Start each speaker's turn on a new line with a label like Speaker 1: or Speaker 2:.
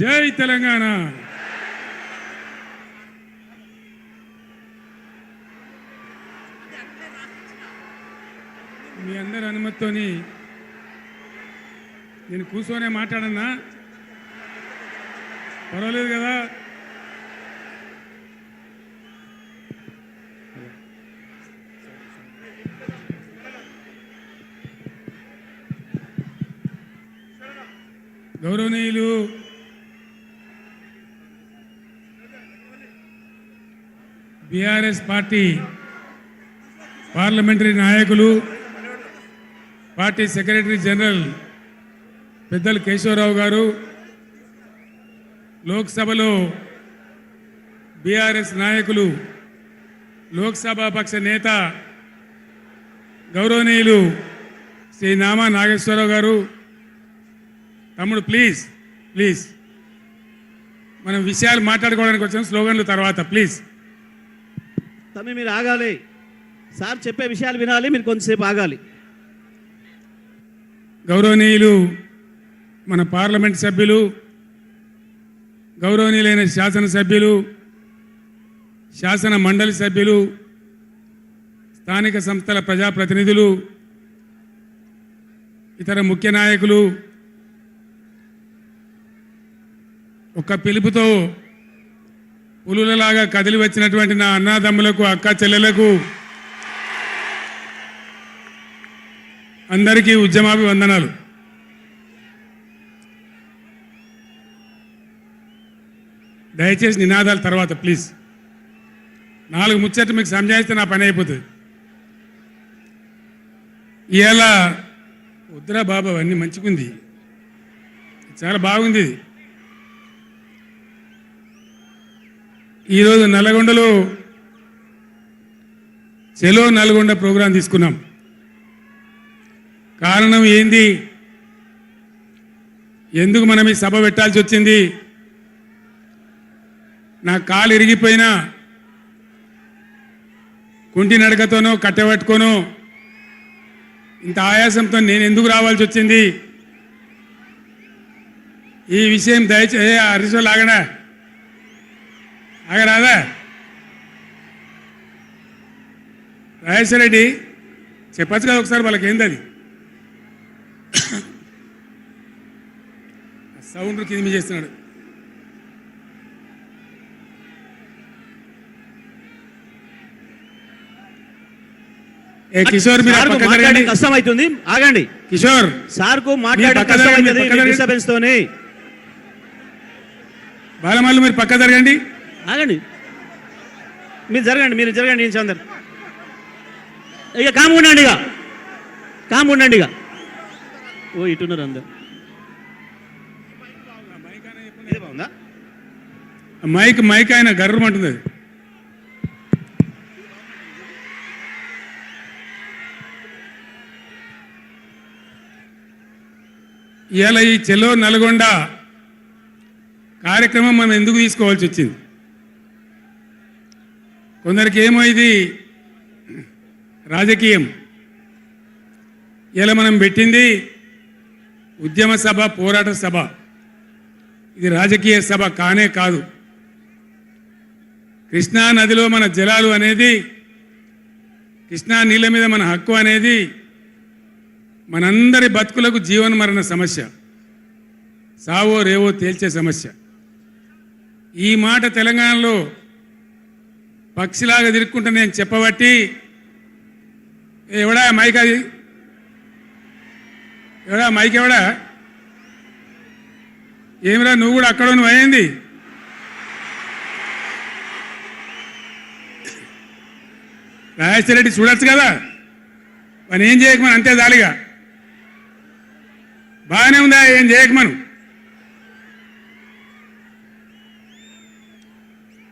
Speaker 1: జై తెలంగాణ. మీ అందరి అనుమతితోని నేను కూర్చొనే మాట్లాడన్నా. పర్వాలేదు కదా? గౌరవనీయులు బీఆర్ఎస్ పార్టీ పార్లమెంటరీ నాయకులు పార్టీ సెక్రటరీ జనరల్ పెద్దలు కేశవరావు గారు లోక్సభలో బీఆర్ఎస్ నాయకులు లోక్సభ పక్ష నేత గౌరవనీయులు శ్రీ నామా నాగేశ్వరరావు గారు. తమ్ముడు ప్లీజ్ ప్లీజ్ మనం విషయాలు మాట్లాడుకోవడానికి వచ్చిన స్లోగన్లు తర్వాత ప్లీజ్
Speaker 2: తమ్మి మీరు ఆగాలి. సార్ చెప్పే విషయాలు వినాలి మీరు కొంతసేపు ఆగాలి.
Speaker 1: గౌరవనీయులు మన పార్లమెంట్ సభ్యులు గౌరవనీయులైన శాసనసభ్యులు శాసన మండలి సభ్యులు స్థానిక సంస్థల ప్రజాప్రతినిధులు ఇతర ముఖ్య నాయకులు ఒక పిలుపుతో పులులలాగా కదిలి వచ్చినటువంటి నా అన్నదమ్ములకు అక్క చెల్లెలకు అందరికీ ఉద్యమాభివందనాలు. దయచేసి నినాదాల తర్వాత ప్లీజ్. నాలుగు ముచ్చట్లు మీకు సంజాయిస్తే నా పని అయిపోతుంది. ఇలా వద్దురా బాబు అవన్నీ మంచిగుంది. చాలా బాగుంది. ఈరోజు నల్గొండలో చెలో నల్గొండ ప్రోగ్రాం తీసుకున్నాం. కారణం ఏంది? ఎందుకు మనం ఈ సభ పెట్టాల్సి వచ్చింది? నా కాలు ఇరిగిపోయినా కుంటి నడకతోనో కట్టెబట్టుకోనో ఇంత ఆయాసంతో నేను ఎందుకు రావాల్సి వచ్చింది? ఈ విషయం దయచేసి హరీశ్వర్ లాగడా ఆగరాదా? రాజేశ్వర రెడ్డి చెప్పచ్చు కదా ఒకసారి వాళ్ళకి ఏంది అది సౌండ్ కింది చేస్తున్నాడు. ఏ కిషోర్ మీరు
Speaker 2: కష్టం అవుతుంది ఆగండి.
Speaker 1: కిషోర్
Speaker 2: సార్కు మాట్లాడే. డిస్టర్బెన్స్ తోని.
Speaker 1: బాలమల్లు మీరు పక్క జరగండి
Speaker 2: ఆగండి. మీరు జరగండి మీరు జరగండి నేను చందర్ ఇక కాము ఉండండి ఇక. కాము ఉండండి ఇక. ఓ ఇటున్నారు అందరు. ఇదే బాగుందా?
Speaker 1: మైక్ మైక్ ఆయన గర్రమంటుంది అది. ఇవాళ ఈ చెలో నల్గొండ కార్యక్రమం మనం ఎందుకు తీసుకోవాల్సి వచ్చింది? కొందరికి ఏమో ఇది రాజకీయం. ఇలా మనం పెట్టింది ఉద్యమ సభ పోరాట సభ. ఇది రాజకీయ సభ కానే కాదు. కృష్ణా నదిలో మన జలాలు అనేది కృష్ణా నీళ్ళ మీద మన హక్కు అనేది మనందరి బతుకులకు జీవన మరణ సమస్య. సావో రేవో తేల్చే సమస్య. ఈ మాట తెలంగాణలో పక్షిలాగా తిరుక్కుంటే నేను చెప్పబట్టి. ఏ ఎవడా మైక్ అది? ఎవడా మైక్ ఎవడా? ఏమిరా నువ్వు కూడా అక్కడ నువ్వు అయింది రాజేశ్వర రెడ్డి చూడొచ్చు కదా? మనం ఏం చేయకమని అంతే జాలిగా. బాగానే ఉందా ఏం చేయకమను?